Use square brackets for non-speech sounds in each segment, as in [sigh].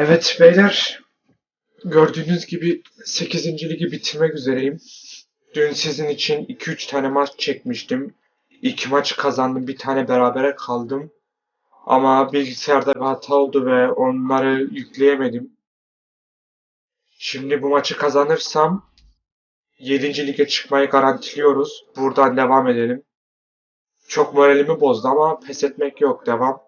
Evet beyler, gördüğünüz gibi 8. ligi bitirmek üzereyim. Dün sizin için 2-3 tane maç çekmiştim. İki maç kazandım, bir tane berabere kaldım. Ama bilgisayarda bir hata oldu ve onları yükleyemedim. Şimdi bu maçı kazanırsam 7. lige çıkmayı garantiliyoruz. Buradan devam edelim. Çok moralimi bozdu ama pes etmek yok. Devam.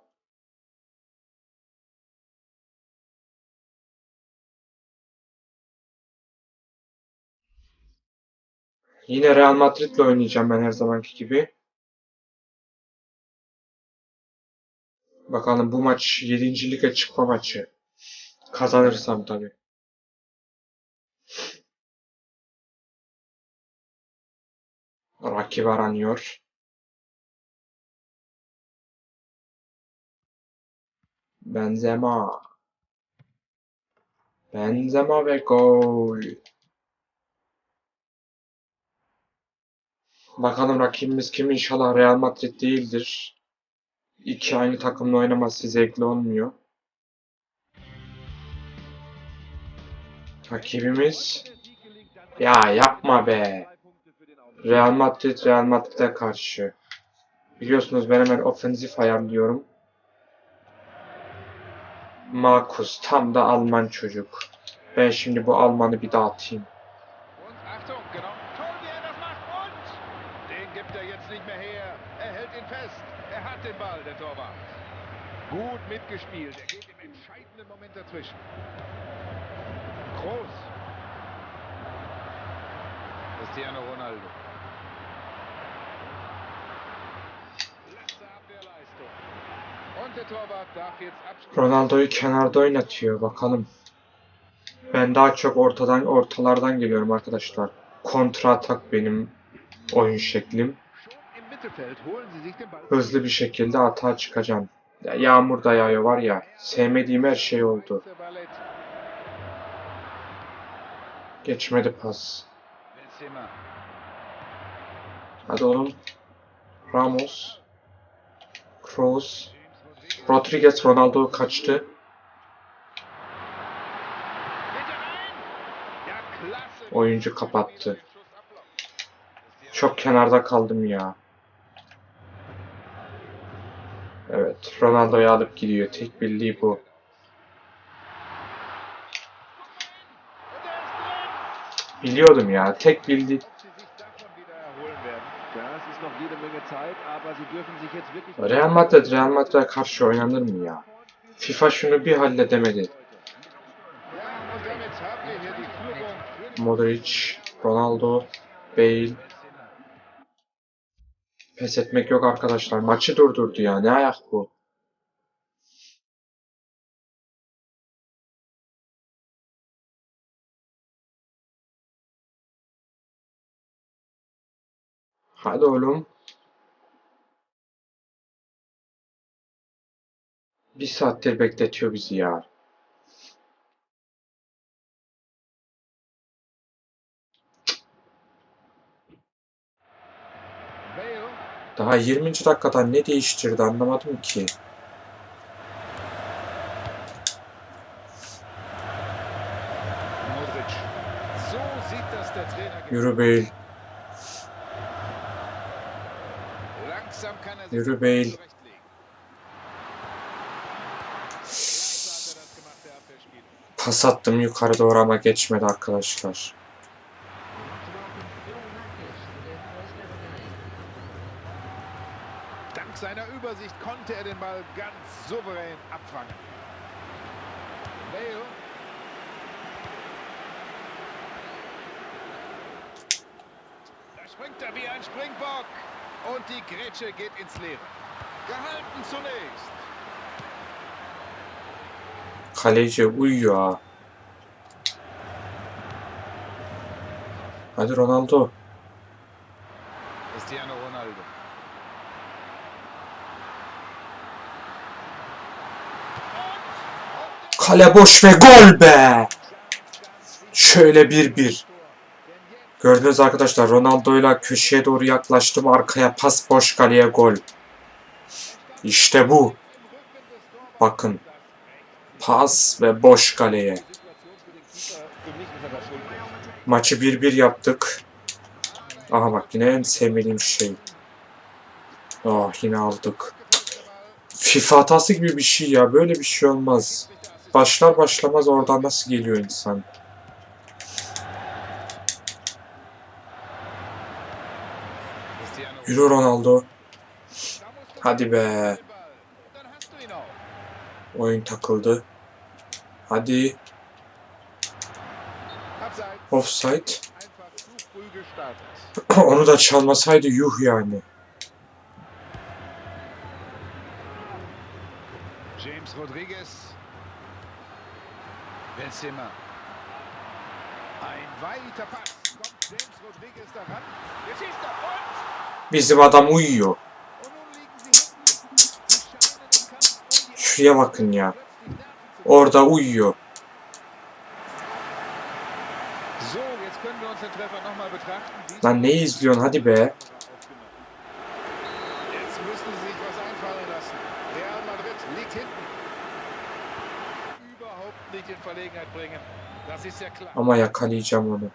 Yine Real Madrid'le oynayacağım ben her zamanki gibi. Bakalım bu maç 7. lige çıkma maçı. Kazanırsam tabii. Rakip aranıyor. Benzema. Benzema ve gol. Bakalım rakibimiz kim? İnşallah Real Madrid değildir. İki aynı takımla oynaması zevkli olmuyor. Rakibimiz ya yapma be. Real Madrid Real Madrid'e karşı. Biliyorsunuz ben hemen ofensif ayarlıyorum. Markus tam da Alman çocuk. Ben şimdi bu Almanı bir dağıtayım. Und Achtung, genau. Toll, wie er das macht. Und den nicht mehr her. Er hält ihn fest. Er hat den Ball, der Torwart. Gut mitgespielt. Er geht im entscheidenden Moment dazwischen. Groß. Cristiano Ronaldo. Ronaldo'yu kenarda oynatıyor. Bakalım. Ben daha çok ortadan ortalardan geliyorum arkadaşlar. Kontra atak benim oyun şeklim. Hızlı bir şekilde atağa çıkacağım. Ya, yağmur da yağıyor var ya. Sevmediğim her şey oldu. Geçmedi pas. Hadi oğlum. Ramos. Kroos. Rodriguez Ronaldo kaçtı. Oyuncu kapattı. Çok kenarda kaldım ya. Evet, Ronaldo'yu alıp gidiyor. Tek bildiği bu. Biliyordum ya. Tek wirklich Real Madrid, Real Madrid'e karşı oynanır mı ya? FIFA şunu bir halledemedi. Modric, Ronaldo, Bale. Pes etmek yok arkadaşlar. Maçı durdurdu ya. Ne ayak bu? Hadi oğlum. Bir saattir bekletiyor bizi ya. Bale. Daha 20. dakikada ne değiştirdi anlamadım ki. Yürü Bale. Yürü Bale. Pas attım yukarı doğru ama geçmedi arkadaşlar. Übersicht konnte er den Ball ganz souverän abfangen. Bale. Da springt er wie ein Springbock. Und die Grätsche geht ins Leere. Gehalten zunächst. Kaleci uyuyor ha. Hadi Ronaldo. Kale boş ve gol be. Şöyle 1-1. Gördünüz arkadaşlar Ronaldo'yla köşeye doğru yaklaştım. Arkaya pas boş kaleye gol. İşte bu. Bakın. Pas ve boş kaleye. Maçı 1-1 yaptık. Aha bak yine en sevmediğim şey. Oh yine aldık. FIFA hatası gibi bir şey ya. Böyle bir şey olmaz. Başlar başlamaz oradan nasıl geliyor insan? Yürü Ronaldo. Hadi be. Oyun takıldı. Hadi. Offside. [clears throat] Onu da çalmasaydı yuh yani. James Rodriguez. Benzema. Ein weiter Pass. Kommt James Rodriguez daran. Jetzt schießt er und... Bizim adam uyuyor. Şuraya bakın ya. Orada uyuyor. Lan ne izliyorsun hadi be. Ama yakalayacağım onu.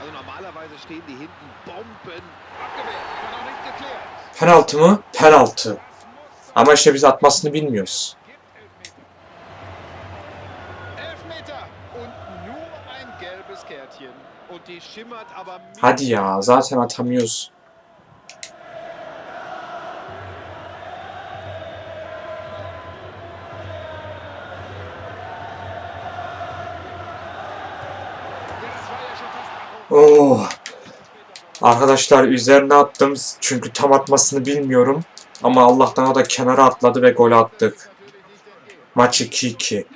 Also normalerweise stehen die hinten Bomben. Abgewehrt, aber noch nicht geklärt. Penaltı mı? Penaltı. Ama işte biz atmasını bilmiyoruz. gibt Elfmeter. Elfmeter und nur ein gelbes Kärtchen. Und die schimmert aber mit. Hadi ya zaten atamıyoruz. Oh. Arkadaşlar üzerine attım çünkü tam atmasını bilmiyorum. Ama Allah'tan o da kenara atladı ve gol attık. Maç 2-2. Nichts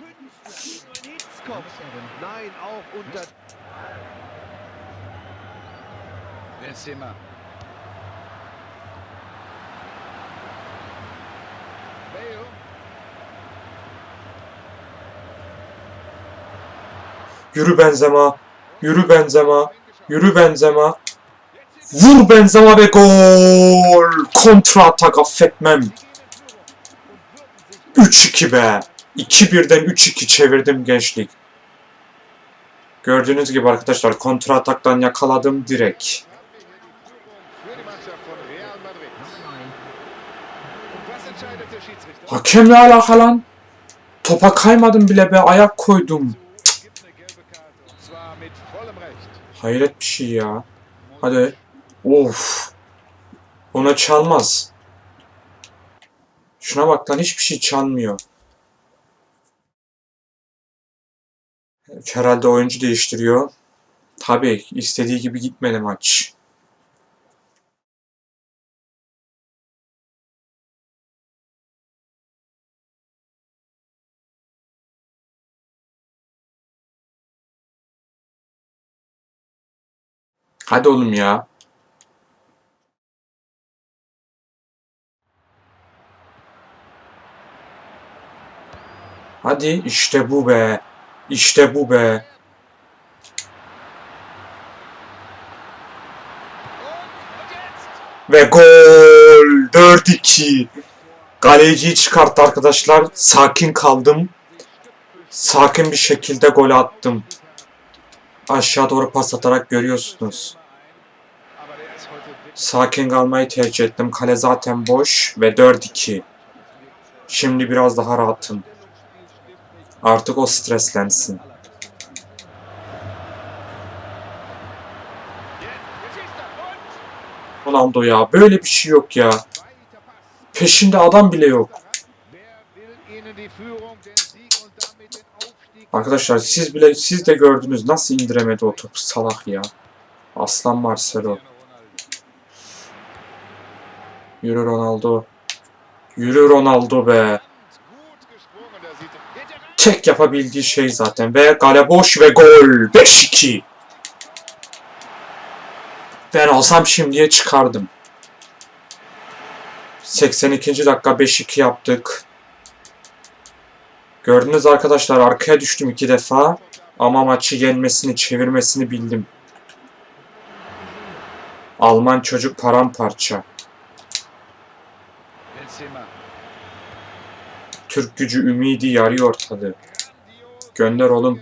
kommt. Nein, auch unter. Benzema. Yürü Benzema. Yürü Benzema. Yürü Benzema. Vur Benzema ve gol. Kontra atak affetmem. 3-2 be. 2-1'den 3-2 çevirdim gençlik. Gördüğünüz gibi arkadaşlar kontra ataktan yakaladım direkt. Hakemle alakalı lan. Topa kaymadım bile be ayak koydum. Hayret bir şey ya. Hadi. Of. Ona çalmaz. Şuna bak lan hiçbir şey çalmıyor. Herhalde oyuncu değiştiriyor. Tabii istediği gibi gitmedi maç. Hadi oğlum ya. Hadi işte bu be. İşte bu be. Ve gol 4-2. Kaleciyi çıkarttı arkadaşlar. Sakin kaldım. Sakin bir şekilde gol attım. Aşağı doğru pas atarak görüyorsunuz. Sakin kalmayı tercih ettim. Kale zaten boş ve 4-2. Şimdi biraz daha rahatım. Artık o streslensin. Ronaldo ya böyle bir şey yok ya. Peşinde adam bile yok. Arkadaşlar siz bile siz de gördünüz nasıl indiremedi o topu salak ya. Aslan Marcelo. Yürü Ronaldo. Yürü Ronaldo be. Tek yapabildiği şey zaten. Ve kale boş ve gol. 5-2. Ben olsam şimdiye çıkardım. 82. dakika 5-2 yaptık. Gördünüz arkadaşlar arkaya düştüm iki defa. Ama maçı yenmesini, çevirmesini bildim. Alman çocuk paramparça. Türk gücü ümidi yarıyor ortalığı. Gönder oğlum.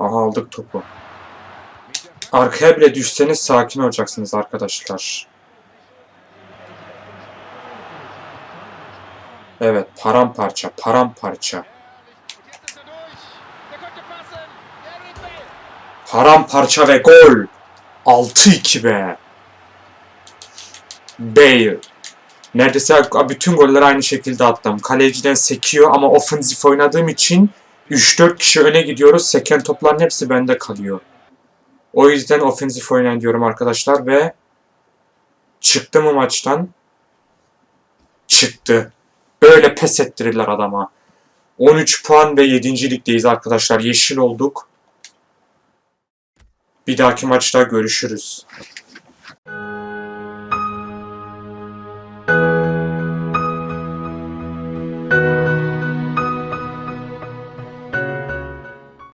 Aha aldık topu. Arkaya bile düşseniz sakin olacaksınız arkadaşlar. Evet paramparça paramparça. Paramparça ve gol. 6-2 be. Bale. Neredeyse bütün goller aynı şekilde attım. Kaleciden sekiyor ama ofensif oynadığım için 3-4 kişi öne gidiyoruz. Seken topların hepsi bende kalıyor. O yüzden ofensif oynayın diyorum arkadaşlar ve çıktı mı maçtan? Çıktı. Böyle pes ettirirler adama. 13 puan ve 7. ligdeyiz arkadaşlar. Yeşil olduk. Bir dahaki maçta görüşürüz.